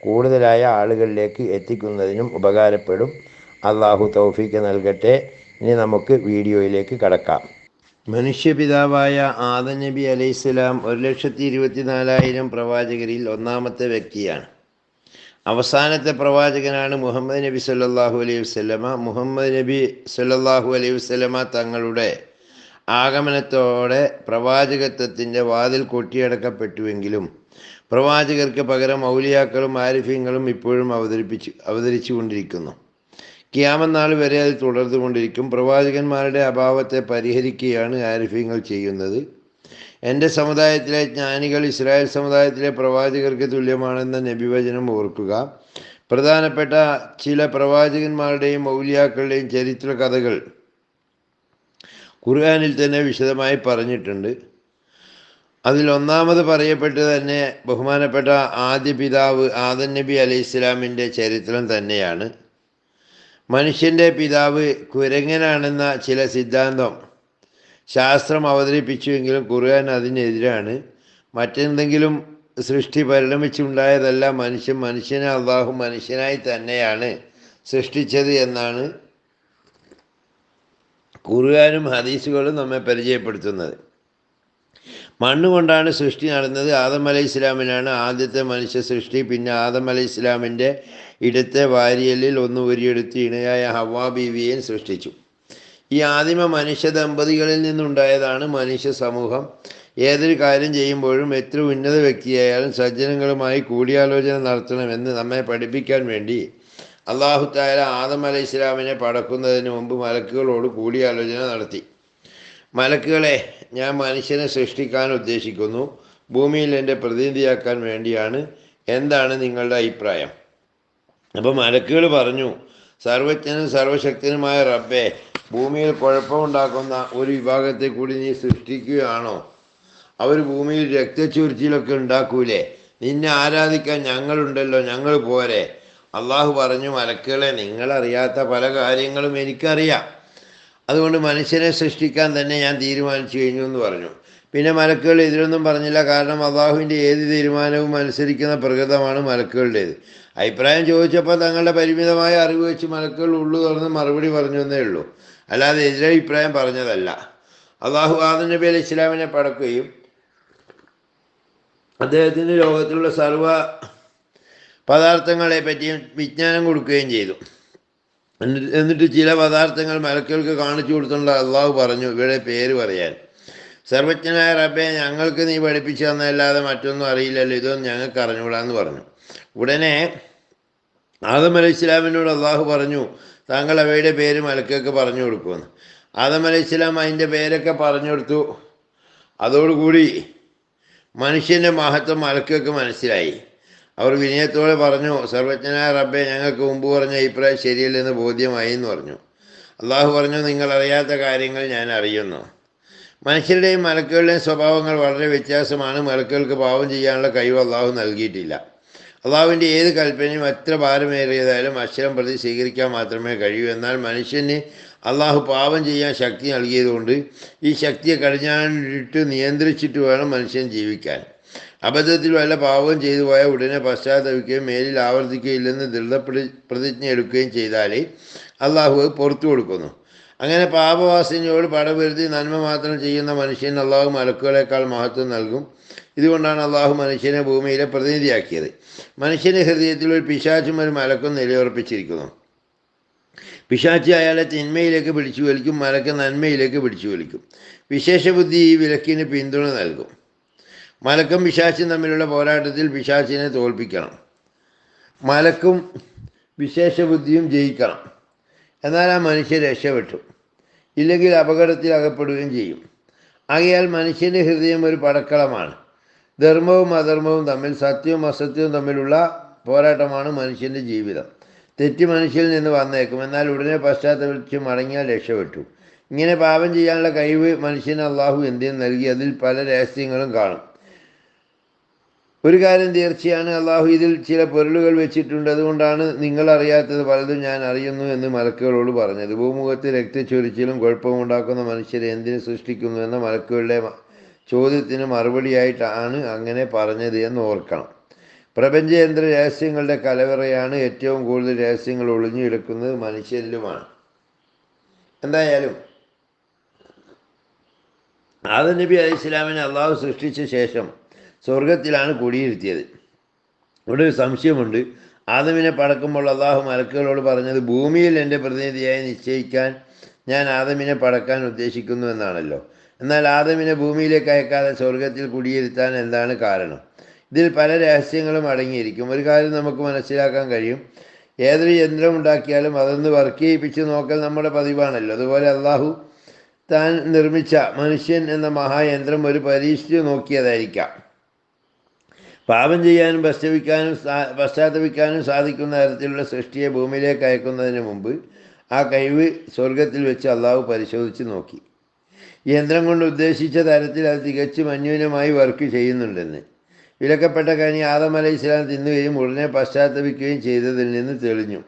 കൂടുതലായ ആളുകളിലേക്ക് എത്തിക്കുന്നതിനും ഉപകാരപ്പെടും. അള്ളാഹു തൗഫീക്ക് നൽകട്ടെ. ഇനി നമുക്ക് വീഡിയോയിലേക്ക് കടക്കാം. മനുഷ്യപിതാവായ ആദം നബി അലൈഹിസ്സലാം ഒരു ലക്ഷത്തി ഇരുപത്തി നാലായിരം പ്രവാചകരിൽ ഒന്നാമത്തെ വ്യക്തിയാണ്. അവസാനത്തെ പ്രവാചകനാണ് മുഹമ്മദ് നബി സല്ലാഹു അലൈഹി വസ്ലമ മുഹമ്മദ് നബി സല്ലാഹു അലൈഹി വസ്ലമ തങ്ങളുടെ ആഗമനത്തോടെ പ്രവാചകത്വത്തിന്റെ വാതിൽ കൊട്ടിയടക്കപ്പെട്ടുവെങ്കിലും പ്രവാചകർക്ക് പകരം ഔലിയാക്കളും ആരിഫ്യങ്ങളും ഇപ്പോഴും അവതരിപ്പിച്ച് അവതരിച്ചു കൊണ്ടിരിക്കുന്നു ക്യാമനാൾ വരെ അത് തുടർന്നുകൊണ്ടിരിക്കും. പ്രവാചകന്മാരുടെ അഭാവത്തെ പരിഹരിക്കുകയാണ് ആരിഫ്യങ്ങൾ ചെയ്യുന്നത്. എന്റെ സമുദായത്തിലെ ജ്ഞാനികൾ ഇസ്രായേൽ സമുദായത്തിലെ പ്രവാചകർക്ക് തുല്യമാണെന്ന നബിവചനം ഓർക്കുക. പ്രധാനപ്പെട്ട ചില പ്രവാചകന്മാരുടെയും മൗലിയാക്കളുടെയും ചരിത്ര കഥകൾ ഖുർആാനിൽ തന്നെ വിശദമായി പറഞ്ഞിട്ടുണ്ട്. അതിൽ ഒന്നാമത് പറയപ്പെട്ടത് തന്നെ ബഹുമാനപ്പെട്ട ആദ്യ പിതാവ് ആദൻ നബി അലൈഹി ഇസ്ലാമിന്റെ ചരിത്രം തന്നെയാണ്. മനുഷ്യന്റെ പിതാവ് കുരങ്ങനാണെന്ന ചില സിദ്ധാന്തം ശാസ്ത്രം അവതരിപ്പിച്ചുവെങ്കിലും ഖുർആൻ അതിനെതിരാണ്. മറ്റെന്തെങ്കിലും സൃഷ്ടി പരിണമിച്ചുണ്ടായതല്ല മനുഷ്യൻ മനുഷ്യനെ അള്ളാഹു മനുഷ്യനായി തന്നെയാണ് സൃഷ്ടിച്ചത് എന്നാണ് ഖുർആാനും ഹദീസുകളും നമ്മെ പരിചയപ്പെടുത്തുന്നത്. മണ്ണുകൊണ്ടാണ് സൃഷ്ടി നടന്നത്. ആദം അലൈഹി ഇസ്ലാമിനാണ് ആദ്യത്തെ മനുഷ്യ സൃഷ്ടി. പിന്നെ ആദം അലൈഹി ഇസ്ലാമിന്റെ ഇടത്തെ വാരിയലിൽ ഒന്ന് ഉരിയെടുത്ത് ഇണയായ ഹവാ ബീവിയെ സൃഷ്ടിച്ചു. ഈ ആദിമ മനുഷ്യ ദമ്പതികളിൽ നിന്നുണ്ടായതാണ് മനുഷ്യ സമൂഹം. ഏതൊരു കാര്യം ചെയ്യുമ്പോഴും എത്ര ഉന്നത വ്യക്തിയായാലും സജ്ജനങ്ങളുമായി കൂടിയാലോചന നടത്തണമെന്ന് നമ്മെ പഠിപ്പിക്കാൻ വേണ്ടി അള്ളാഹു താല ആദം അലൈഹി ഇസ്ലാമിനെ പടക്കുന്നതിന് മുമ്പ് മലക്കുകളോട് കൂടിയാലോചന നടത്തി. മലക്കുകളെ ഞാൻ മനുഷ്യനെ സൃഷ്ടിക്കാൻ ഉദ്ദേശിക്കുന്നു. ഭൂമിയിൽ എന്റെ പ്രതിനിധിയാക്കാൻ വേണ്ടിയാണ്. എന്താണ് നിങ്ങളുടെ അഭിപ്രായം? അപ്പോൾ മലക്കുകൾ പറഞ്ഞു സർവജ്ഞനും സർവശക്തനുമായ റബ്ബെ ഭൂമിയിൽ കുഴപ്പമുണ്ടാക്കുന്ന ഒരു വിഭാഗത്തെ കൂടി നീ സൃഷ്ടിക്കുകയാണോ? അവർ ഭൂമിയിൽ രക്തച്ചൊരിച്ചിലൊക്കെ ഉണ്ടാക്കൂലേ? നിന്നെ ആരാധിക്കാൻ ഞങ്ങളുണ്ടല്ലോ ഞങ്ങൾ പോരെ. അള്ളാഹു പറഞ്ഞു മലക്കുകളെ നിങ്ങളറിയാത്ത പല കാര്യങ്ങളും എനിക്കറിയാം. അതുകൊണ്ട് മനുഷ്യനെ സൃഷ്ടിക്കാൻ തന്നെ ഞാൻ തീരുമാനിച്ചു കഴിഞ്ഞു എന്ന് പറഞ്ഞു. പിന്നെ മലക്കുകൾ ഇതിലൊന്നും പറഞ്ഞില്ല. കാരണം അള്ളാഹുവിന്റെ ഏത് തീരുമാനവും അനുസരിക്കുന്ന പ്രകൃതമാണ് മലക്കുകളുടേത്. അഭിപ്രായം ചോദിച്ചപ്പോൾ തങ്ങളുടെ പരിമിതമായ അറിവ് വെച്ച് മലക്കുകൾ ഉള്ളു തുറന്ന് മറുപടി പറഞ്ഞു എന്നേ ഉള്ളൂ. അല്ലാതെ എതിരഭിപ്രായം പറഞ്ഞതല്ല. അള്ളാഹു ആദം നബി അലി ഇസ്ലാമിനെ പടക്കുകയും അദ്ദേഹത്തിന്റെ ലോകത്തിലുള്ള സർവ പദാർത്ഥങ്ങളെ പറ്റിയും വിജ്ഞാനം കൊടുക്കുകയും ചെയ്തു. എന്നിട്ട് ചില പദാർത്ഥങ്ങൾ മലക്കുകൾക്ക് കാണിച്ചു കൊടുത്തുള്ള അള്ളാഹു പറഞ്ഞു ഇവിടെ പേര് പറയാൻ. സർവജ്ഞനായ റബ്ബെ ഞങ്ങൾക്ക് നീ പഠിപ്പിച്ചു തന്നല്ലാതെ മറ്റൊന്നും അറിയില്ലല്ലോ ഇതൊന്നും ഞങ്ങൾക്ക് അറിഞ്ഞുകൂടാന്ന് പറഞ്ഞു. ഉടനെ ആദം അലൈഹി ഇസ്ലാമിനോട് അള്ളാഹു പറഞ്ഞു താങ്കൾ അവയുടെ പേര് മലക്കൊക്കെ പറഞ്ഞു കൊടുക്കുമെന്ന്. ആദം അലൈഹി ഇസ്ലാം അതിന്റെ പേരൊക്കെ പറഞ്ഞു കൊടുത്തു. അതോടുകൂടി മനുഷ്യന്റെ മഹത്വം മലക്കൊക്കെ മനസ്സിലായി. അവർ വിനയത്തോടെ പറഞ്ഞു സർവജ്ഞനായ റബ്ബെ ഞങ്ങൾക്ക് മുമ്പ് പറഞ്ഞ അഭിപ്രായം ശരിയല്ലെന്ന് ബോധ്യമായി എന്ന് പറഞ്ഞു. അള്ളാഹു പറഞ്ഞു നിങ്ങൾ അറിയാത്ത കാര്യങ്ങൾ ഞാൻ അറിയുന്നു. മനുഷ്യരുടെയും മലക്കുകളുടെയും സ്വഭാവങ്ങൾ വളരെ വ്യത്യാസമാണ്. മലക്കുകൾക്ക് പാവം ചെയ്യാനുള്ള കഴിവ് അള്ളാഹു നൽകിയിട്ടില്ല. അള്ളാഹുവിന്റെ ഏത് കൽപ്പനയും എത്ര ഭാരമേറിയതായാലും അക്ഷരം പ്രതി സ്വീകരിക്കാൻ മാത്രമേ കഴിയൂ. എന്നാൽ മനുഷ്യന് അള്ളാഹു പാപം ചെയ്യാൻ ശക്തി നൽകിയതുകൊണ്ട് ഈ ശക്തിയെ കടിഞ്ഞാണിട്ട് നിയന്ത്രിച്ചിട്ട് വേണം മനുഷ്യൻ ജീവിക്കാൻ. അബദ്ധത്തിൽ വല്ല പാപവും ചെയ്തു പോയാൽ ഉടനെ പശ്ചാത്തപിക്കുകയും മേലിൽ ആവർത്തിക്കുകയില്ലെന്ന് ദൃഢപ്രതി പ്രതിജ്ഞ എടുക്കുകയും ചെയ്താൽ അള്ളാഹു പുറത്തു കൊടുക്കുന്നു. അങ്ങനെ പാപവാസിനിയോട് പടവരുത്തി നന്മ മാത്രം ചെയ്യുന്ന മനുഷ്യൻ അള്ളാഹു മലക്കുകളെക്കാൾ മഹത്വം നൽകും. ഇതുകൊണ്ടാണ് അള്ളാഹു മനുഷ്യനെ ഭൂമിയിലെ പ്രതിനിധിയാക്കിയത്. മനുഷ്യന്റെ ഹൃദയത്തിൽ ഒരു പിശാച്ചും ഒരു മലക്കും നിലയുറപ്പിച്ചിരിക്കുന്നു. പിശാച്ച് അയാളെ തിന്മയിലേക്ക് പിടിച്ചു വലിക്കും മലക്ക് നന്മയിലേക്ക് പിടിച്ചു വലിക്കും വിശേഷബുദ്ധി ഈ വിലക്കിന് പിന്തുണ നൽകും. മലക്കും പിശാച്ചും തമ്മിലുള്ള പോരാട്ടത്തിൽ പിശാച്ചിനെ തോൽപ്പിക്കണം. മലക്കും വിശേഷബുദ്ധിയും ജയിക്കണം. എന്നാൽ ആ മനുഷ്യൻ രക്ഷപ്പെട്ടു. ഇല്ലെങ്കിൽ അപകടത്തിൽ അകപ്പെടുകയും ചെയ്യും. ആകയാൽ മനുഷ്യന്റെ ഹൃദയം ഒരു പടക്കളമാണ്. ധർമ്മവും അധർമ്മവും തമ്മിൽ സത്യവും അസത്യവും തമ്മിലുള്ള പോരാട്ടമാണ് മനുഷ്യന്റെ ജീവിതം. തെറ്റ് മനുഷ്യരിൽ നിന്ന് വന്നേക്കും. എന്നാൽ ഉടനെ പശ്ചാത്തപിച്ച് മടങ്ങിയാൽ രക്ഷപ്പെട്ടു. ഇങ്ങനെ പാപം ചെയ്യാനുള്ള കഴിവ് മനുഷ്യന് അള്ളാഹു എന്തിനും നൽകി അതിൽ പല രഹസ്യങ്ങളും കാണും. ഒരു കാര്യം തീർച്ചയാണ്. അള്ളാഹു ഇതിൽ ചില പൊരുളുകൾ വെച്ചിട്ടുണ്ട്. അതുകൊണ്ടാണ് നിങ്ങൾ അറിയാത്തത്. പലതും ഞാൻ അറിയുന്നു എന്ന് മലക്കുകളോട് പറഞ്ഞത്. ഭൂമുഖത്ത് രക്തച്ചൊരിച്ചിലും കുഴപ്പമുണ്ടാക്കുന്ന മനുഷ്യരെ എന്തിനു സൃഷ്ടിക്കുന്നു എന്ന മലക്കുകളുടെ ചോദ്യത്തിന് മറുപടിയായിട്ടാണ് അങ്ങനെ പറഞ്ഞത് എന്ന് ഓർക്കണം. പ്രപഞ്ചയന്ത്ര രഹസ്യങ്ങളുടെ കലവറയാണ് ഏറ്റവും കൂടുതൽ രഹസ്യങ്ങൾ ഒളിഞ്ഞുകിടക്കുന്നത് മനുഷ്യരിലുമാണ്. എന്തായാലും ആദനബി നബി ഇസ്ലാമിനെ അള്ളാഹു സൃഷ്ടിച്ച ശേഷം സ്വർഗത്തിലാണ് കുടിയിരുത്തിയത്. ഇവിടെ ഒരു സംശയമുണ്ട്. ആദമിനെ പടക്കുമ്പോൾ അള്ളാഹു മലക്കുകളോട് പറഞ്ഞത് ഭൂമിയിൽ എന്റെ പ്രതിനിധിയായി നിശ്ചയിക്കാൻ ഞാൻ ആദമിനെ പടക്കാൻ ഉദ്ദേശിക്കുന്നു എന്നാണല്ലോ. എന്നാൽ ആദമിനെ ഭൂമിയിലേക്ക് അയക്കാതെ സ്വർഗത്തിൽ കുടിയിരുത്താൻ എന്താണ് കാരണം? ഇതിൽ പല രഹസ്യങ്ങളും അടങ്ങിയിരിക്കും. ഒരു കാര്യം നമുക്ക് മനസ്സിലാക്കാൻ കഴിയും. ഏതൊരു യന്ത്രം ഉണ്ടാക്കിയാലും അതൊന്ന് വർക്ക് ചെയ്യിപ്പിച്ച് നോക്കൽ നമ്മുടെ പതിവാണല്ലോ. അതുപോലെ അള്ളാഹു താൻ നിർമ്മിച്ച മനുഷ്യൻ എന്ന മഹായന്ത്രം ഒരു പരീക്ഷിച്ച് നോക്കിയതായിരിക്കാം. പാപം ചെയ്യാനും പശ്ചവിക്കാനും പശ്ചാത്തപിക്കാനും സാധിക്കുന്ന തരത്തിലുള്ള സൃഷ്ടിയെ ഭൂമിയിലേക്ക് അയക്കുന്നതിന് മുമ്പ് ആ കഴിവ് സ്വർഗത്തിൽ വെച്ച് അള്ളാഹു പരിശോധിച്ച് നോക്കി. യന്ത്രം കൊണ്ട് ഉദ്ദേശിച്ച തരത്തിൽ അത് തികച്ചും അന്യൂനമായി വർക്ക് ചെയ്യുന്നുണ്ടെന്ന്. വിലക്കപ്പെട്ട കനി ആദം അലൈഹി ഇസ്ലാം തിന്നുകയും ഉടനെ പശ്ചാത്തപിക്കുകയും ചെയ്തതിൽ നിന്ന് തെളിഞ്ഞു.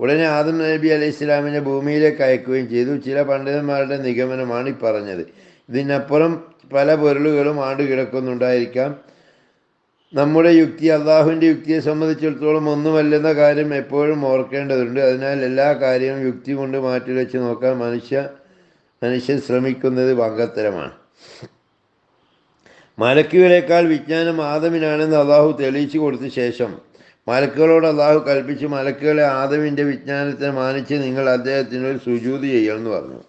ഉടനെ ആദം നബി അലൈഹി ഇസ്ലാമിനെ ഭൂമിയിലേക്ക് അയക്കുകയും ചെയ്തു. ചില പണ്ഡിതന്മാരുടെ നിഗമനമാണ് ഈ പറഞ്ഞത്. ഇതിനപ്പുറം പല പൊരുളുകളും ആണ്ട് കിടക്കുന്നുണ്ടായിരിക്കാം നമ്മുടെ യുക്തി അള്ളാഹുവിന്റെ യുക്തിയെ സംബന്ധിച്ചിടത്തോളം ഒന്നുമല്ലെന്ന കാര്യം എപ്പോഴും ഓർക്കേണ്ടതുണ്ട്. അതിനാൽ എല്ലാ കാര്യവും യുക്തി കൊണ്ട് മാറ്റിവെച്ച് നോക്കാൻ മനുഷ്യ മനുഷ്യൻ ശ്രമിക്കുന്നത് ഭംഗത്തരമാണ്. മലക്കുകളേക്കാൾ വിജ്ഞാനം ആദമിനാണെന്ന് അള്ളാഹു തെളിയിച്ചു കൊടുത്ത ശേഷം മലക്കുകളോട് അള്ളാഹു കൽപ്പിച്ച് മലക്കുകളെ ആദമിന്റെ വിജ്ഞാനത്തെ മാനിച്ച് നിങ്ങൾ അദ്ദേഹത്തിന് അദ്ദേഹത്തിനൊരു സുജൂതി ചെയ്യണമെന്ന് പറഞ്ഞു.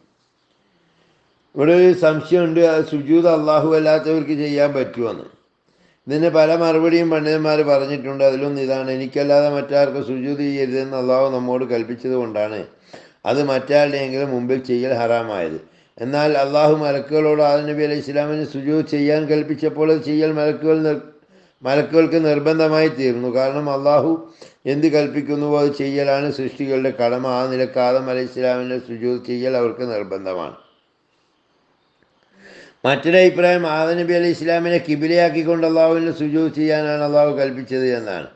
ഇവിടെ ഒരു സംശയമുണ്ട് സുജൂത് അള്ളാഹു അല്ലാത്തവർക്ക് ചെയ്യാൻ പറ്റുമെന്ന് ഇതിന് പല മറുപടിയും പണ്ഡിതന്മാർ പറഞ്ഞിട്ടുണ്ട്. അതിലൊന്നും ഇതാണ്. എനിക്കല്ലാതെ മറ്റാർക്കും സുജൂത് ചെയ്യരുതെന്ന് അള്ളാഹു നമ്മോട് കൽപ്പിച്ചത് കൊണ്ടാണ്. അത് മറ്റാരുടെയെങ്കിലും മുമ്പിൽ ചെയ്യൽ ഹറാമായത്. എന്നാൽ അള്ളാഹു മലക്കുകളോട് ആദം നബി അലൈഹി ഇസ്ലാമിന് സുജൂത് ചെയ്യാൻ കൽപ്പിച്ചപ്പോൾ അത് ചെയ്യൽ മലക്കുകൾ മലക്കുകൾക്ക് നിർബന്ധമായി തീർന്നു. കാരണം അള്ളാഹു എന്ത് കൽപ്പിക്കുന്നുവോ അത് ചെയ്യലാണ് സൃഷ്ടികളുടെ കടമ. ആ നിലയ്ക്ക് ആദം അലൈഹി ഇസ്ലാമിന്റെ സുജൂത് ചെയ്യൽ അവർക്ക് നിർബന്ധമാണ്. മറ്റൊരു അഭിപ്രായം ആദ നബി അലൈഹി ഇസ്ലാമിനെ കിബിലയാക്കിക്കൊണ്ട് അള്ളാഹുവിനെ സുജൂത് ചെയ്യാനാണ് അള്ളാഹു കൽപ്പിച്ചത് എന്നാണ്.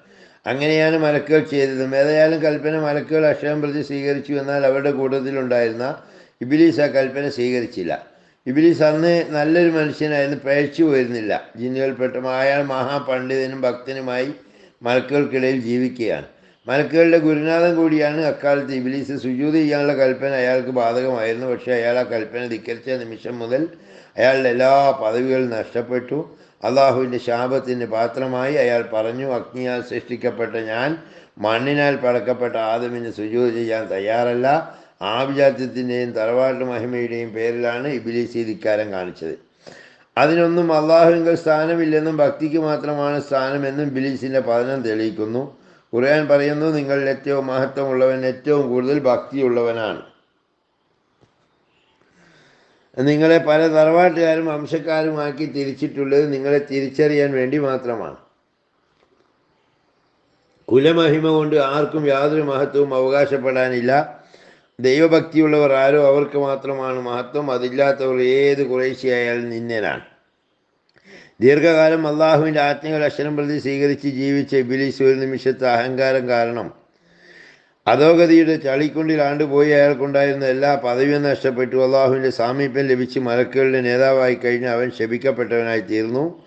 അങ്ങനെയാണ് മലക്കുകൾ ചെയ്തതും. ഏതായാലും കൽപ്പന മലക്കുകൾ അക്ഷരം പ്രതി സ്വീകരിച്ചു എന്നാൽ അവരുടെ കൂട്ടത്തിലുണ്ടായിരുന്ന ഇബിലീസ് ആ കൽപ്പന സ്വീകരിച്ചില്ല. ഇബിലീസ് അന്ന് നല്ലൊരു മനുഷ്യനായിരുന്നു പഴച്ചു പോയിരുന്നില്ല. ജിന്നുകൾപ്പെട്ട അയാൾ മഹാപണ്ഡിതനും ഭക്തനുമായി മലക്കുകൾക്കിടയിൽ ജീവിക്കുകയാണ്. മലക്കുകളുടെ ഗുരുനാഥൻ കൂടിയാണ് അക്കാലത്ത് ഇബിലീസ് സുജൂത് ചെയ്യാനുള്ള കൽപ്പന. അയാൾക്ക് ബാധകമായിരുന്നു. പക്ഷേ അയാൾ ആ കൽപ്പന ധിക്കരിച്ച നിമിഷം മുതൽ അയാളുടെ എല്ലാ പദവികളും നഷ്ടപ്പെട്ടു. അള്ളാഹുവിന്റെ ശാപത്തിന് പാത്രമായി അയാൾ പറഞ്ഞു അഗ്നിയാൽ സൃഷ്ടിക്കപ്പെട്ട ഞാൻ മണ്ണിനാൽ പടക്കപ്പെട്ട ആദമിന് സുജൂത് ചെയ്യാൻ തയ്യാറല്ല. ആഭിജാത്യത്തിന്റെയും തറവാട്ട് മഹിമയുടെയും പേരിലാണ് ഇബിലീസ് ധിക്കാരം കാണിച്ചത്. അതിനൊന്നും അള്ളാഹുവിന്റെ സ്ഥാനമില്ലെന്നും ഭക്തിക്ക് മാത്രമാണ് സ്ഥാനമെന്നും ബിലീസിന്റെ പഠനം തെളിയിക്കുന്നു. ഖുർആൻ പറയുന്നു നിങ്ങൾ ഏറ്റവും മഹത്വമുള്ളവൻ ഏറ്റവും കൂടുതൽ ഭക്തിയുള്ളവനാണ്. നിങ്ങളെ പല തറവാട്ടുകാരും വംശക്കാരുമാക്കി തിരിച്ചിട്ടുള്ളത് നിങ്ങളെ തിരിച്ചറിയാൻ വേണ്ടി മാത്രമാണ്. കുലമഹിമ കൊണ്ട് ആർക്കും യാതൊരു മഹത്വവും അവകാശപ്പെടാനില്ല. ദൈവഭക്തിയുള്ളവർ ആരോ അവർക്ക് മാത്രമാണ് മഹത്വം. അതില്ലാത്തവർ ഏത് കുറേശ്ശിയായാലും നിന്ദനാണ് ദീർഘകാലം അള്ളാഹുവിന്റെ ആജ്ഞകൾ അക്ഷരം പ്രതി സ്വീകരിച്ച് ജീവിച്ച ബിലീസ് ഒരു നിമിഷത്തെ അഹങ്കാരം കാരണം. അധോഗതിയുടെ ചളിക്കുണ്ടിൽ ആണ്ടുപോയി അയാൾക്കുണ്ടായിരുന്ന എല്ലാ പദവിയും നഷ്ടപ്പെട്ടു. അള്ളാഹുവിന്റെ സാമീപ്യം ലഭിച്ച് മലക്കുകളുടെ നേതാവായി കഴിഞ്ഞ് അവൻ ശപിക്കപ്പെട്ടവനായി തീർന്നു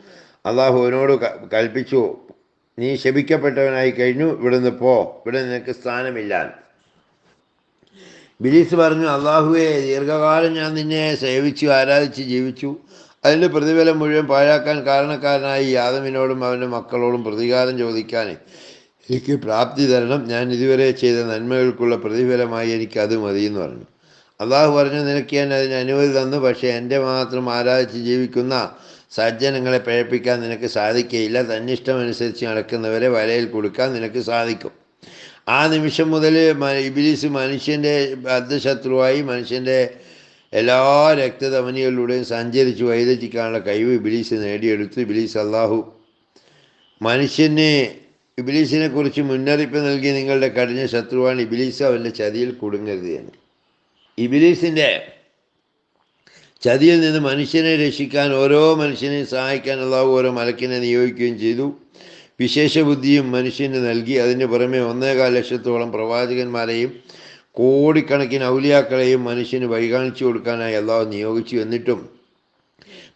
അള്ളാഹു അവനോട് കൽപ്പിച്ചു നീ ശപിക്കപ്പെട്ടവനായി കഴിഞ്ഞു ഇവിടുന്ന് പോ ഇവിടെ നിനക്ക് സ്ഥാനമില്ല. ബിലീസ് പറഞ്ഞു അള്ളാഹുവെ ദീർഘകാലം ഞാൻ നിന്നെ സേവിച്ചു ആരാധിച്ച് ജീവിച്ചു. അതിന്റെ പ്രതിഫലം മുഴുവൻ പാഴാക്കാൻ കാരണക്കാരനായി യാദവിനോടും അവന്റെ മക്കളോടും പ്രതികാരം ചോദിക്കാൻ എനിക്ക് പ്രാപ്തി തരണം. ഞാൻ ഇതുവരെ ചെയ്ത നന്മകൾക്കുള്ള പ്രതിഫലമായി എനിക്ക് അത് മതി എന്ന് പറഞ്ഞു. അള്ളാഹു പറഞ്ഞു നിനക്ക് ഞാൻ അതിന് അനുമതി തന്നു. പക്ഷേ എന്റെ മാത്രം ആരാധിച്ച് ജീവിക്കുന്ന സജ്ജനങ്ങളെ പഴപ്പിക്കാൻ നിനക്ക് സാധിക്കുകയില്ല തന്നിഷ്ടമനുസരിച്ച് നടക്കുന്നവരെ വലയിൽ കൊടുക്കാൻ നിനക്ക് സാധിക്കും. ആ നിമിഷം മുതൽ ഇബിലിസ് മനുഷ്യന്റെ അർദ്ധശത്രുവായി മനുഷ്യന്റെ എല്ലാ രക്തധമനികളിലൂടെയും സഞ്ചരിച്ച് വൈദറ്റിക്കാനുള്ള കഴിവ് ഇബിലീസ് നേടിയെടുത്ത്. ഇബിലീസ് അള്ളാഹു മനുഷ്യന് ഇബിലീസിനെ കുറിച്ച് മുന്നറിയിപ്പ് നൽകി നിങ്ങളുടെ കഠിന ശത്രുവാണ് ഇബിലീസ്. അവന്റെ ചതിയിൽ കുടുങ്ങരുത് എന്ന്. ഇബിലീസിന്റെ ചതിയിൽ നിന്ന് മനുഷ്യനെ രക്ഷിക്കാൻ ഓരോ മനുഷ്യനെയും സഹായിക്കാൻ അള്ളാഹു ഓരോ മലക്കിനെ നിയോഗിക്കുകയും ചെയ്തു. വിശേഷ ബുദ്ധിയും മനുഷ്യന് നൽകി. അതിന് പുറമെ ഒന്നേകാൽ ലക്ഷത്തോളം പ്രവാചകന്മാരെയും കോടിക്കണക്കിന് ഔലിയാക്കളെയും മനുഷ്യന് വഴികാണിച്ചു കൊടുക്കാനായി അള്ളാഹു നിയോഗിച്ചു. എന്നിട്ടും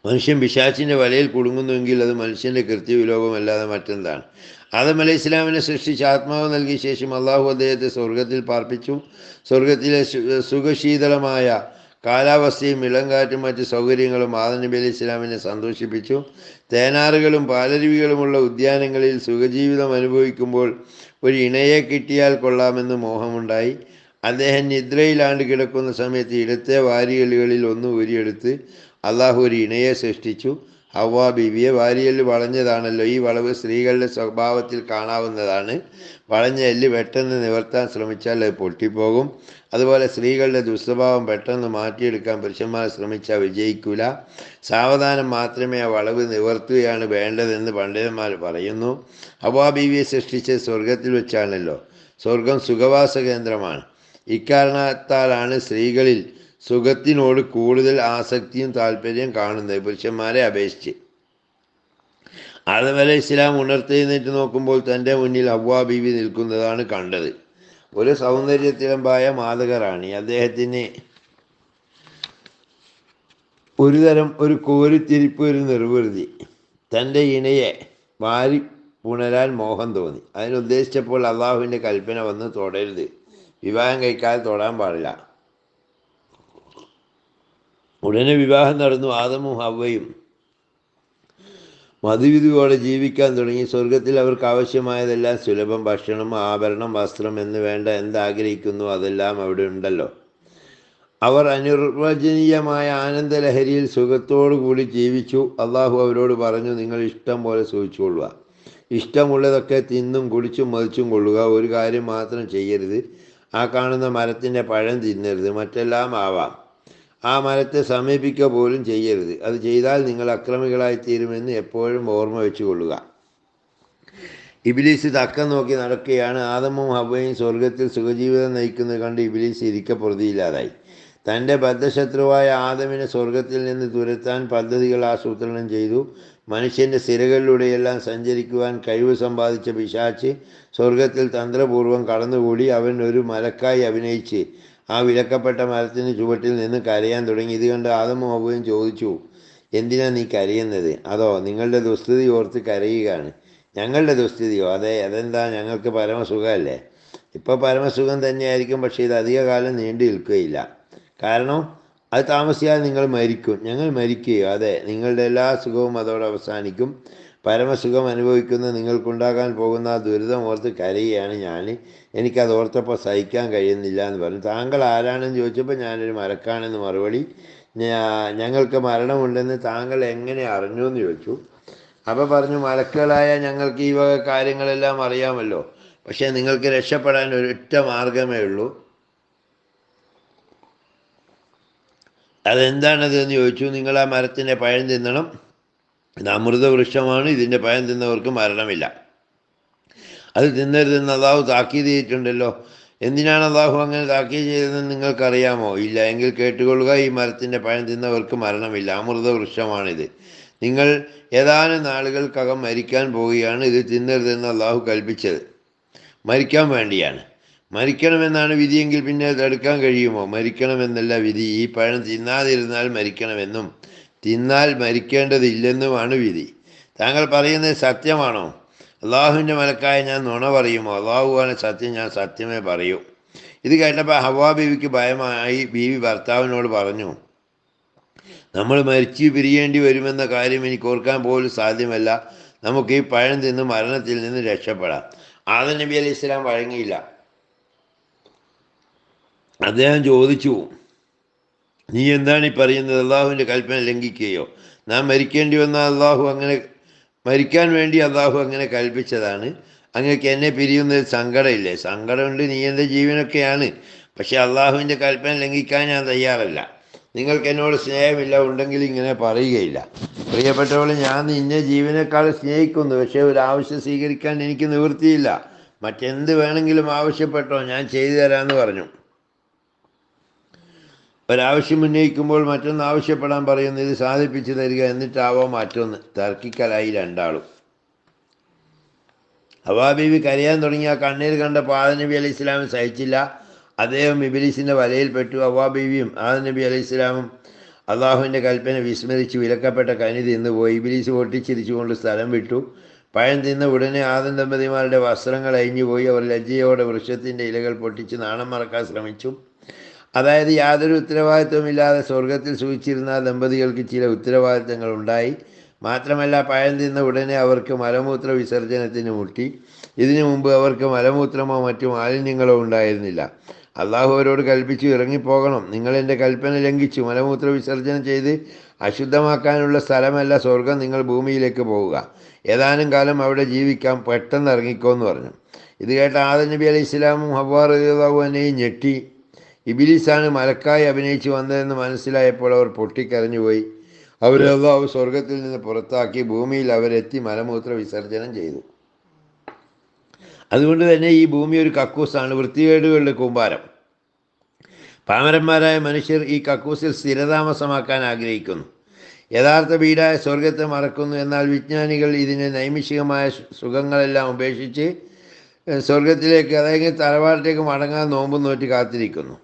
മനുഷ്യൻ പിശാച്ചിന്റെ വലയിൽ കുടുങ്ങുന്നുവെങ്കിൽ അത് മനുഷ്യന്റെ കൃത്യവിലോകമല്ലാതെ മറ്റെന്താണ്? ആദം അലൈഹി ഇസ്ലാമിനെ സൃഷ്ടിച്ച് ആത്മാവ് നൽകിയ ശേഷം അള്ളാഹു അദ്ദേഹത്തെ സ്വർഗത്തിൽ പാർപ്പിച്ചു. സ്വർഗത്തിലെ സുഖശീതളമായ കാലാവസ്ഥയും ഇളങ്കാറ്റും മറ്റ് സൗകര്യങ്ങളും ആദം നബി അലൈഹി ഇസ്ലാമിനെ സന്തോഷിപ്പിച്ചു. തേനാറുകളും പാലരുവികളുമുള്ള ഉദ്യാനങ്ങളിൽ സുഖജീവിതം അനുഭവിക്കുമ്പോൾ ഒരു ഇണയെ കിട്ടിയാൽ കൊള്ളാമെന്ന് മോഹമുണ്ടായി. അദ്ദേഹം നിദ്രയിലാണ്ട് കിടക്കുന്ന സമയത്ത് ഇടത്തെ വാരിയലുകളിൽ ഒന്ന് ഊരിയെടുത്ത് അള്ളാഹു ഒരു ഇണയെ സൃഷ്ടിച്ചു. ഹവ്വാ ബീവിയെ വാരിയൽ വളഞ്ഞതാണല്ലോ. ഈ വളവ് സ്ത്രീകളുടെ സ്വഭാവത്തിൽ കാണാവുന്നതാണ്. വളഞ്ഞ എല്ല് പെട്ടെന്ന് നിവർത്താൻ ശ്രമിച്ചാൽ അത് പൊട്ടിപ്പോകും. അതുപോലെ സ്ത്രീകളുടെ ദുസ്വഭാവം പെട്ടെന്ന് മാറ്റിയെടുക്കാൻ പുരുഷന്മാർ ശ്രമിച്ചാൽ വിജയിക്കൂല സാവധാനം മാത്രമേ ആ വളവ് നിവർത്തുകയാണ് വേണ്ടതെന്ന് പണ്ഡിതന്മാർ പറയുന്നു. ഹവ്വാ ബീവിയെ സൃഷ്ടിച്ചത് സ്വർഗത്തിൽ വെച്ചാണല്ലോ. സ്വർഗം സുഖവാസ കേന്ദ്രമാണ് ഇക്കാരണത്താലാണ് സ്ത്രീകളിൽ സുഖത്തിനോട് കൂടുതൽ ആസക്തിയും താല്പര്യം കാണുന്നത്. പുരുഷന്മാരെ അപേക്ഷിച്ച്. അതുപോലെ ഇസ്ലാം ഉണർത്തെഴുന്നേറ്റ് നോക്കുമ്പോൾ തന്റെ മുന്നിൽ ഹവ്വാ ബീവി നിൽക്കുന്നതാണ് കണ്ടത്. ഒരു സൗന്ദര്യത്തിലമ്പായ മാതകറാണി. അദ്ദേഹത്തിന് ഒരു തരം ഒരു കോരിത്തിരിപ്പ് ഒരു നിർവൃതി. തന്റെ ഇണയെ വാരി പുണരാൻ മോഹം തോന്നി. അതിനുദ്ദേശിച്ചപ്പോൾ അള്ളാഹുവിന്റെ കൽപ്പന വന്ന് തൊടരുത്. വിവാഹം കഴിക്കാതെ തൊടാൻ പാടില്ല. ഉടനെ വിവാഹം നടന്നു ആദമും ഹവയും മധുവിധുവോടെ ജീവിക്കാൻ തുടങ്ങി. സ്വർഗത്തിൽ അവർക്ക് ആവശ്യമായതെല്ലാം സുലഭം ഭക്ഷണം ആഭരണം വസ്ത്രം എന്ന് വേണ്ട എന്താഗ്രഹിക്കുന്നു അതെല്ലാം അവിടെ ഉണ്ടല്ലോ. അവർ അനിർവചനീയമായ ആനന്ദലഹരിയിൽ സുഖത്തോടു കൂടി ജീവിച്ചു. അള്ളാഹു അവരോട് പറഞ്ഞു നിങ്ങൾ ഇഷ്ടം പോലെ സൂക്ഷിച്ചുകൊള്ളുക. ഇഷ്ടമുള്ളതൊക്കെ തിന്നും കുടിച്ചും മതിച്ചും കൊള്ളുക. ഒരു കാര്യം മാത്രം ചെയ്യരുത്. ആ കാണുന്ന മരത്തിന്റെ പഴം തിന്നരുത് മറ്റെല്ലാം ആവാം. ആ മരത്തെ സമീപിക്കുക പോലും ചെയ്യരുത്. അത് ചെയ്താൽ നിങ്ങൾ അക്രമികളായി തീരുമെന്ന് എപ്പോഴും ഓർമ്മ വെച്ചു കൊള്ളുക ഇബിലീസ് തക്കം നോക്കി നടക്കുകയാണ്. ആദമും ഹവയും സ്വർഗത്തിൽ സുഖജീവിതം നയിക്കുന്നത് കണ്ട് ഇബിലീസ് ഇരിക്ക പ്രതിയില്ലാതായി. തന്റെ ബദ്ധശത്രുവായ ആദമിനെ സ്വർഗത്തിൽ നിന്ന് തുരത്താൻ പദ്ധതികൾ ആസൂത്രണം ചെയ്തു. മനുഷ്യന്റെ സിരകളിലൂടെയെല്ലാം സഞ്ചരിക്കുവാൻ കഴിവ് സമ്പാദിച്ച പിശാച്ച് സ്വർഗത്തിൽ തന്ത്രപൂർവം കടന്നുകൂടി അവൻ ഒരു മലക്കായി അഭിനയിച്ച് ആ വിലക്കപ്പെട്ട മരത്തിന് ചുവട്ടിൽ നിന്ന് കരയാൻ തുടങ്ങി. ഇത് കണ്ട് ചോദിച്ചു എന്തിനാ നീ കരയുന്നത്? അതോ നിങ്ങളുടെ ദുസ്ഥിതി ഓർത്ത് കരയുകയാണ്? ഞങ്ങളുടെ ദുസ്ഥിതിയോ? അതെ അതെന്താ? ഞങ്ങൾക്ക് പരമസുഖമല്ലേ? ഇപ്പോൾ പരമസുഖം തന്നെയായിരിക്കും പക്ഷേ ഇത് അധികകാലം നീണ്ടു നിൽക്കുകയില്ല. കാരണം അത് താമസിയാതെ നിങ്ങൾ മരിക്കും. ഞങ്ങൾ മരിക്കുകയോ അതെ നിങ്ങളുടെ എല്ലാ സുഖവും അതോടെ അവസാനിക്കും. പരമസുഖം അനുഭവിക്കുന്ന നിങ്ങൾക്കുണ്ടാകാൻ പോകുന്ന ആ ദുരിതം ഓർത്ത് കരയുകയാണ് ഞാൻ. എനിക്കത് ഓർത്തപ്പോൾ സഹിക്കാൻ കഴിയുന്നില്ല എന്ന് പറഞ്ഞു. താങ്കൾ ആരാണെന്ന് ചോദിച്ചപ്പോൾ ഞാനൊരു മരക്കാണെന്ന് മറുപടി ഞങ്ങൾക്ക് മരണമുണ്ടെന്ന് താങ്കൾ എങ്ങനെ അറിഞ്ഞു എന്ന് ചോദിച്ചു. അപ്പോൾ പറഞ്ഞു മലക്കുകളായ ഞങ്ങൾക്ക് ഈ വക കാര്യങ്ങളെല്ലാം അറിയാമല്ലോ. പക്ഷേ നിങ്ങൾക്ക് രക്ഷപ്പെടാൻ ഒരൊറ്റ മാർഗമേ ഉള്ളൂ. അതെന്താണത് എന്ന് ചോദിച്ചു. നിങ്ങൾ ആ മരത്തിന്റെ പഴം തിന്നണം. ഇത് അമൃത വൃക്ഷമാണ് ഇതിന്റെ പഴം തിന്നവർക്ക് മരണമില്ല. അത് തിന്നരുതെന്ന് അതാവ് താക്കീത് ചെയ്തിട്ടുണ്ടല്ലോ. എന്തിനാണ് അള്ളാഹു അങ്ങനെ താക്കീത് ചെയ്തതെന്ന് നിങ്ങൾക്കറിയാമോ? ഇല്ല എങ്കിൽ കേട്ടുകൊള്ളുക. ഈ മരത്തിന്റെ പഴം തിന്നവർക്ക് മരണമില്ല. അമൃത വൃക്ഷമാണിത് നിങ്ങൾ ഏതാനും നാളുകൾക്കകം മരിക്കാൻ പോവുകയാണ്. ഇത് തിന്നരുതെന്ന് അള്ളാഹു കൽപ്പിച്ചത്. മരിക്കാൻ വേണ്ടിയാണ്. മരിക്കണമെന്നാണ് വിധിയെങ്കിൽ പിന്നെ അത് എടുക്കാൻ കഴിയുമോ? മരിക്കണമെന്നല്ല വിധി. ഈ പഴം തിന്നാതിരുന്നാൽ മരിക്കണമെന്നും തിന്നാൽ മരിക്കേണ്ടതില്ലെന്നുമാണ് വിധി. താങ്കൾ പറയുന്നത് സത്യമാണോ? അള്ളാഹുവിന്റെ മലക്കായ ഞാൻ നുണ പറയുമോ? അള്ളാഹുവാണ് സത്യം ഞാൻ സത്യമേ പറയൂ. ഇത് കേട്ടപ്പോൾ ഹവാ ബീവിക്ക് ഭയമായി ബീവി ഭർത്താവിനോട് പറഞ്ഞു നമ്മൾ മരിച്ചു പിരിയേണ്ടി വരുമെന്ന കാര്യം എനിക്ക് ഓർക്കാൻ പോലും സാധ്യമല്ല. നമുക്ക് ഈ പഴം തിന്ന് മരണത്തിൽ നിന്ന് രക്ഷപ്പെടാം. ആദ നബി അലൈഹി ഇസ്ലാം വഴങ്ങിയില്ല. അദ്ദേഹം ചോദിച്ചു നീ എന്താണ് ഈ പറയുന്നത്? അള്ളാഹുവിന്റെ കൽപ്പന ലംഘിക്കുകയോ? നാം മരിക്കേണ്ടി വന്ന അള്ളാഹു അങ്ങനെ മരിക്കാൻ വേണ്ടി അള്ളാഹു അങ്ങനെ കൽപ്പിച്ചതാണ്. അങ്ങക്ക് എന്നെ പിരിയുന്ന സങ്കടമില്ലേ? സങ്കടമുണ്ട് നീ എന്റെ ജീവനൊക്കെയാണ്. പക്ഷെ അള്ളാഹുവിന്റെ കൽപ്പന ലംഘിക്കാൻ ഞാൻ തയ്യാറല്ല. നിങ്ങൾക്ക് എന്നോട് സ്നേഹമില്ല ഉണ്ടെങ്കിൽ ഇങ്ങനെ പറയുകയില്ല. പ്രിയപ്പെട്ടവളെ ഞാൻ നിന്നെ ജീവനേക്കാൾ സ്നേഹിക്കുന്നു. പക്ഷേ ഒരു ആവശ്യം സ്വീകരിക്കാൻ എനിക്ക് നിവൃത്തിയില്ല. മറ്റെന്ത് വേണമെങ്കിലും ആവശ്യപ്പെട്ടോ? ഞാൻ ചെയ്തു തരാമെന്ന് പറഞ്ഞു. ഒരാവശ്യം ഉന്നയിക്കുമ്പോൾ മറ്റൊന്ന് ആവശ്യപ്പെടാൻ പറയുന്നു ഇത് സാധിപ്പിച്ചു തരിക എന്നിട്ടാവോ മറ്റൊന്ന്. തർക്കിക്കലായി രണ്ടാളും. ഹവാബീബി കരയാൻ തുടങ്ങിയ കണ്ണീർ കണ്ട പാതനബി അലൈഹി ഇസ്ലാം സഹിച്ചില്ല. അദ്ദേഹം ഇബിലിസിന്റെ വലയിൽപ്പെട്ടു അവാബീവിയും ആദനബി അലൈഹി ഇസ്ലാമും അള്ളാഹുവിന്റെ കൽപ്പന വിസ്മരിച്ച് വിലക്കപ്പെട്ട കനി തിന്നുപോയി. ഇബിലിസ് പൊട്ടിച്ചിരിച്ചുകൊണ്ട് സ്ഥലം വിട്ടു. പഴം തിന്ന ഉടനെ ആദം ദമ്പതിമാരുടെ വസ്ത്രങ്ങൾ അഴിഞ്ഞുപോയി. അവർ ലജ്ജയോടെ വൃക്ഷത്തിന്റെ ഇലകൾ പൊട്ടിച്ച് നാണം മറക്കാൻ ശ്രമിച്ചു. അതായത് യാതൊരു ഉത്തരവാദിത്വമില്ലാതെ സ്വർഗത്തിൽ സൂചിച്ചിരുന്ന ദമ്പതികൾക്ക് ചില ഉത്തരവാദിത്തങ്ങൾ ഉണ്ടായി. മാത്രമല്ല പഴം തിന്ന ഉടനെ അവർക്ക് മലമൂത്ര വിസർജനത്തിന് മുട്ടി. ഇതിനു മുമ്പ് അവർക്ക് മലമൂത്രമോ മറ്റു മാലിന്യങ്ങളോ ഉണ്ടായിരുന്നില്ല. അള്ളാഹു അവരോട് കൽപ്പിച്ചു ഇറങ്ങിപ്പോകണം. നിങ്ങൾ എന്റെ കൽപ്പന ലംഘിച്ചു. മലമൂത്ര വിസർജനം ചെയ്ത് അശുദ്ധമാക്കാനുള്ള സ്ഥലമല്ല സ്വർഗം. നിങ്ങൾ ഭൂമിയിലേക്ക് പോവുക. ഏതാനും കാലം അവിടെ ജീവിക്കാം. പെട്ടെന്ന് ഇറങ്ങിക്കോ എന്ന് പറഞ്ഞു. ഇത് കേട്ട ആദ നബി അലൈഹി ഇസ്ലാമും ഹവാർ അള്ളാഹുവിനെയും ഞെട്ടി. ഇബിലിസാണ് മലക്കായി അഭിനയിച്ചു വന്നതെന്ന് മനസ്സിലായപ്പോൾ അവർ പൊട്ടിക്കരഞ്ഞുപോയി. അവരെ അള്ളാഹു സ്വർഗത്തിൽ നിന്ന് പുറത്താക്കി ഭൂമിയിൽ അവരെത്തി മലമൂത്ര വിസർജനം ചെയ്തു. അതുകൊണ്ട് തന്നെ ഈ ഭൂമി ഒരു കക്കൂസാണ് വൃത്തികേടുകളുടെ കൂമ്പാരം. പാമരന്മാരായ മനുഷ്യർ ഈ കക്കൂസിൽ സ്ഥിരതാമസമാക്കാൻ ആഗ്രഹിക്കുന്നു. യഥാർത്ഥ വീടായ സ്വർഗത്തെ മറക്കുന്നു. എന്നാൽ വിജ്ഞാനികൾ ഇതിനെ നൈമിഷികമായ സുഖങ്ങളെല്ലാം ഉപേക്ഷിച്ച് സ്വർഗത്തിലേക്ക് അതായത് തറവാട്ടിലേക്ക് മടങ്ങാൻ നോമ്പ് നോറ്റി കാത്തിരിക്കുന്നു.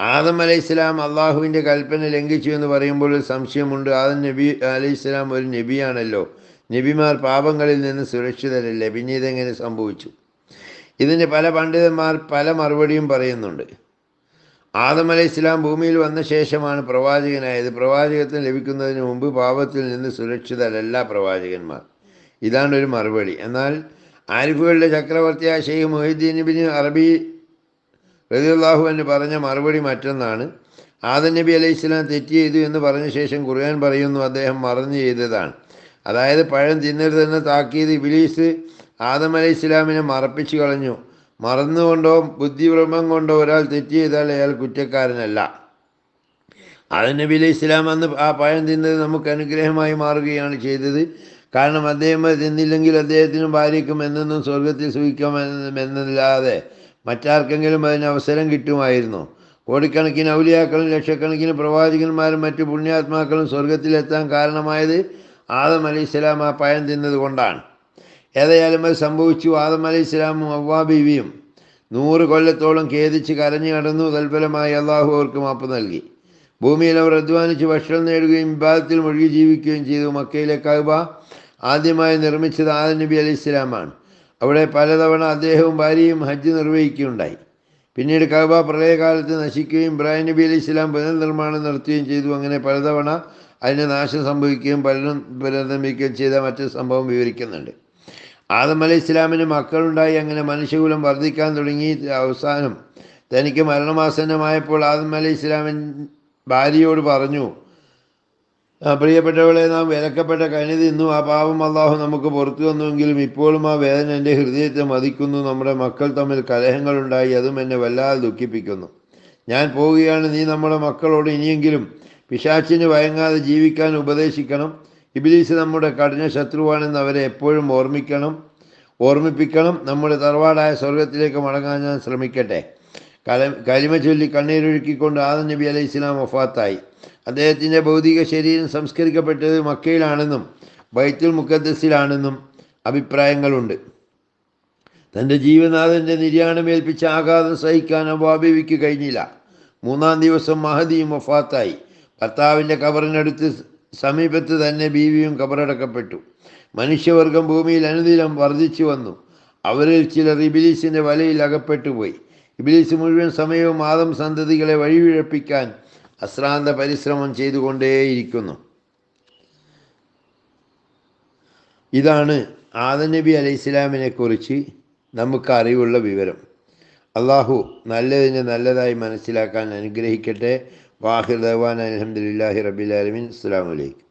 ആദം അലൈഹി ഇസ്ലാം അള്ളാഹുവിന്റെ കൽപ്പന ലംഘിച്ചു എന്ന് പറയുമ്പോൾ സംശയമുണ്ട്. ആദം നബി അലൈഹി ഇസ്ലാം ഒരു നബിയാണല്ലോ. നബിമാർ പാപങ്ങളിൽ നിന്ന് സുരക്ഷിതരല്ലേ? പിന്നെ എങ്ങനെ സംഭവിച്ചു? ഇതിന് പല പണ്ഡിതന്മാർ പല മറുപടിയും പറയുന്നുണ്ട്. ആദം അലൈഹി ഇസ്ലാം ഭൂമിയിൽ വന്ന ശേഷമാണ് പ്രവാചകനായത്. പ്രവാചകത്വം ലഭിക്കുന്നതിന് മുമ്പ് പാപത്തിൽ നിന്ന് സുരക്ഷിതരല്ല പ്രവാചകന്മാർ. ഇതാണ് ഒരു മറുപടി. എന്നാൽ ആരിഫുകളുടെ ചക്രവർത്തിയായ ഷെയ്ഖ് മൊഹീദ്ദീൻ ബിൻ അറബി റലിയല്ലാഹു എന്ന് പറഞ്ഞ മറുപടി മറ്റൊന്നാണ്. ആദം നബി അലൈഹി സ്വലാം തെറ്റ് ചെയ്തു എന്ന് പറഞ്ഞ ശേഷം ഖുർആൻ പറയുന്നു അദ്ദേഹം മറന്നു ചെയ്തതാണ്. അതായത് പഴം തിന്നരുതെന്ന് താക്കീത് ഇബിലീസ് ആദം അലൈഹി ഇസ്ലാമിനെ മറപ്പിച്ചു കളഞ്ഞു. മറന്നുകൊണ്ടോ ബുദ്ധിഭ്രമം കൊണ്ടോ ഒരാൾ തെറ്റ് ചെയ്താൽ അയാൾ കുറ്റക്കാരനല്ല. ആദം നബി അലൈഹി ഇസ്ലാം അന്ന് ആ പഴം തിന്നത് നമുക്ക് അനുഗ്രഹമായി മാറുകയാണ് ചെയ്തത്. കാരണം അദ്ദേഹം തിന്നില്ലെങ്കിൽ അദ്ദേഹത്തിനും ഭാര്യയ്ക്കും എന്നൊന്നും സ്വർഗത്തിൽ സൂഹിക്കാമെന്നല്ലാതെ മറ്റാർക്കെങ്കിലും അതിന് അവസരം കിട്ടുമായിരുന്നു. കോടിക്കണക്കിന് ഔലിയാക്കളും ലക്ഷക്കണക്കിന് പ്രവാചകന്മാരും മറ്റു പുണ്യാത്മാക്കളും സ്വർഗത്തിലെത്താൻ കാരണമായത് ആദം അലി ഇസ്ലാം ആ പഴം തിന്നതുകൊണ്ടാണ് ഏതായാലും അത് സംഭവിച്ചു. ആദം അലി ഇസ്ലാമും അവ്വാബീവിയും നൂറ് കൊല്ലത്തോളം ഖേദിച്ച് കരഞ്ഞു കടന്നു തൽഫലമായി അള്ളാഹു അവർക്ക് മാപ്പ് നൽകി. ഭൂമിയിൽ അവർ അധ്വാനിച്ച് ഭക്ഷണം നേടുകയും വിഭാഗത്തിൽ മുഴുകി ജീവിക്കുകയും ചെയ്തു. മക്കയിലെ കഅബ ആദ്യമായി നിർമ്മിച്ചത് ആദം നബി അലി സ്വലാമാണ് അവിടെ പലതവണ അദ്ദേഹവും ഭാര്യയും ഹജ്ജ് നിർവഹിക്കുകയുണ്ടായി. പിന്നീട് കഅബ പ്രളയകാലത്ത് നശിക്കുകയും ഇബ്രാഹിം നബി അലി ഇസ്ലാം പുനർനിർമ്മാണം നടത്തുകയും ചെയ്തു. അങ്ങനെ പലതവണ അതിന് നാശം സംഭവിക്കുകയും പലരും പുനർനിർമ്മിക്കുകയും ചെയ്ത മറ്റു സംഭവം വിവരിക്കുന്നുണ്ട്. ആദം അലി ഇസ്ലാമിന് മക്കളുണ്ടായി. അങ്ങനെ മനുഷ്യകുലം വർദ്ധിക്കാൻ തുടങ്ങി. അവസാനം തനിക്ക് മരണമാസന്നമായപ്പോൾ ആദം അലി ഇസ്ലാമിൻ ഭാര്യയോട് പറഞ്ഞു "ആ, പ്രിയപ്പെട്ടവളെ നാം വിലക്കപ്പെട്ട കനി തിന്നു ആ പാപം അള്ളാഹു നമുക്ക് പുറത്തു വന്നുവെങ്കിലും ഇപ്പോഴും ആ വേദന എന്റെ ഹൃദയത്തെ മതിക്കുന്നു. നമ്മുടെ മക്കൾ തമ്മിൽ കലഹങ്ങളുണ്ടായി അതും എന്നെ വല്ലാതെ ദുഃഖിപ്പിക്കുന്നു. ഞാൻ പോവുകയാണ്. നീ നമ്മുടെ മക്കളോട് ഇനിയെങ്കിലും പിശാച്ചിന് വയങ്ങാതെ ജീവിക്കാൻ ഉപദേശിക്കണം. ഇബിലീസ് നമ്മുടെ കഠിന ശത്രുവാണെന്ന് അവരെ എപ്പോഴും ഓർമ്മിക്കണം. ഓർമ്മിപ്പിക്കണം. നമ്മുടെ തറവാടായ സ്വർഗത്തിലേക്ക് മടങ്ങാൻ ഞാൻ ശ്രമിക്കട്ടെ. കല കലിമ ചൊല്ലി കണ്ണീരൊഴുക്കിക്കൊണ്ട് ആദം നബി അലൈഹി ഇസ്ലാം വഫാത്തായി. അദ്ദേഹത്തിന്റെ ഭൗതിക ശരീരം സംസ്കരിക്കപ്പെട്ടത് മക്കയിലാണെന്നും ബൈത്തുൽ മുക്കദ്സിലാണെന്നും അഭിപ്രായങ്ങളുണ്ട്. തന്റെ ജീവനാഥന്റെ നിര്യാണമേൽപ്പിച്ച ആഘാതം സഹിക്കാൻ അബാബിവിക്ക് കഴിഞ്ഞില്ല. മൂന്നാം ദിവസം മഹദിയും വഫാത്തായി. ഭർത്താവിന്റെ കബറിനടുത്ത് സമീപത്ത് തന്നെ ബീവിയും കബറടക്കപ്പെട്ടു മനുഷ്യവർഗം ഭൂമിയിൽ അനുദിനം വർദ്ധിച്ചു വന്നു. അവരിൽ ചിലർ ഇബിലീസിന്റെ വലയിൽ അകപ്പെട്ടുപോയി. ഇബിലീസ് മുഴുവൻ സമയവും ആദം സന്തതികളെ വഴിവിഴപ്പിക്കാൻ അശ്രാന്ത പരിശ്രമം ചെയ്തുകൊണ്ടേയിരിക്കുന്നു. ഇതാണ് ആദനബി അലൈഹി ഇസ്ലാമിനെ കുറിച്ച് നമുക്ക് അറിവുള്ള വിവരം. അള്ളാഹു നല്ലതിനെ നല്ലതായി മനസ്സിലാക്കാൻ അനുഗ്രഹിക്കട്ടെ. വാഹിർ ദവാൻ അലഹമുല്ലാഹി റബിലാലമിൻ അസ്സാം വലൈക്കും